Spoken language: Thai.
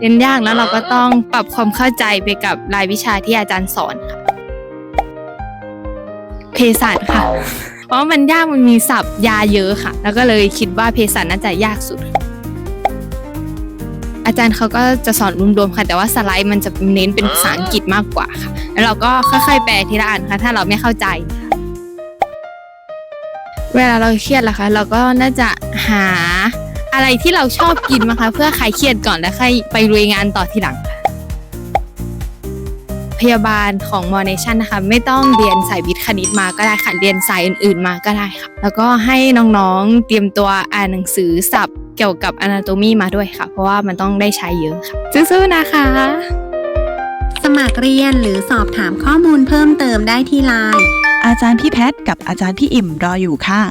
เรียนยากแล้วเราก็ต้องปรับความเข้าใจไปกับรายวิชาที่อาจารย์สอนค่ะเภสัชค่ะ เพราะมันยากมันมีศัพท์ยาเยอะค่ะ แล้วก็เลยคิดว่าเภสัชน่าจะยากสุด อาจารย์เขาก็จะสอนรวมๆค่ะ แต่ว่าสไลด์มันจะเน้นเป็นภาษาอังกฤษมากกว่าค่ะ แล้วเราก็ค่อยๆแปลทีละอันค่ะ ถ้าเราไม่เข้าใจ เวลาเราเครียดล่ะคะ เราก็น่าจะหา อะไรที่เราชอบกินมาคะเพื่อคลายเครียดก่อนแล้วค่อยไปลุยงานต่อทีหลังค่ะพยาบาลของมอเนชั่นนะคะ ไม่ต้องเรียนสายวิทย์คณิตมาก็ได้ค่ะเรียนสายอื่นๆมาก็ได้ค่ะ แล้วก็ให้น้องๆเตรียมตัวอ่านหนังสือศัพท์เกี่ยวกับ Anatomy มาด้วยค่ะ เพราะว่ามันต้องได้ใช้เยอะค่ะสู้ๆนะคะ สมัครเรียนหรือสอบถามข้อมูลเพิ่มเติมได้ที่ไลน์อาจารย์พี่แพทย์กับอาจารย์พี่อิ่มรออยู่ค่ะ